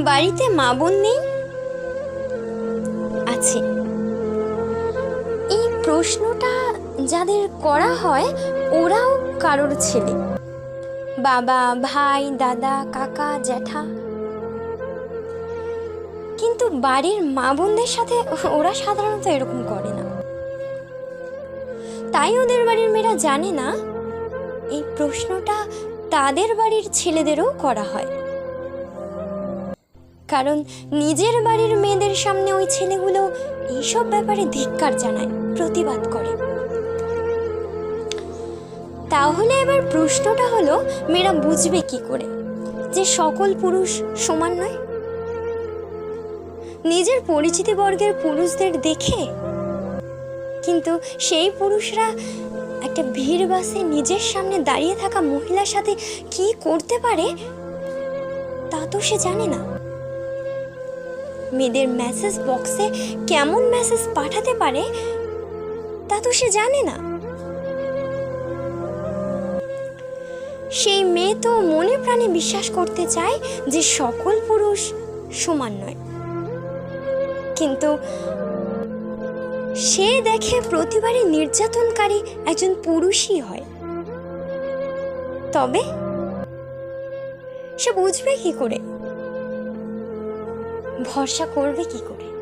বাড়িতে মা বোন নেই? আছে এই প্রশ্নটা যাদের করা হয়, ওরাও কারোর ছেলে। বাবা, ভাই, দাদা, কাকা, জ্যাঠা। কিন্তু বাড়ির মা বোনদের সাথে ওরা সাধারণত এরকম করে না। তাই ওদের বাড়ির মেয়েরা জানে না, এই প্রশ্নটা তাদের বাড়ির ছেলেদেরও করা হয়। কারণ নিজের বাড়ির মেয়েদের সামনে ওই ছেলেগুলো এইসব ব্যাপারে ধিক্কার জানায়, প্রতিবাদ করে। তাহলে এবার প্রশ্নটা হলো, মেয়েরা বুঝবে কি করে? যে সকল পুরুষ সমান নয়? নিজের পরিচিতি বর্গের পুরুষদের দেখে? কিন্তু সেই পুরুষরা একটা ভিড় বাসে নিজের সামনে দাঁড়িয়ে থাকা মহিলার সাথে কি করতে পারে, তা তো সে জানে না। মেয়েদের মেসেজ বক্সে কেমন মেসেজ পাঠাতে পারে, তা তো সে জানে না। সেই মেয়ে তো মনে প্রাণে বিশ্বাস করতে চায় যে সকল পুরুষ সমান নয়। কিন্তু সে দেখে প্রতিবারই নির্যাতনকারী একজন পুরুষই হয়। তবে সে বুঝবে কি করে? ভরসা করবে কি করে?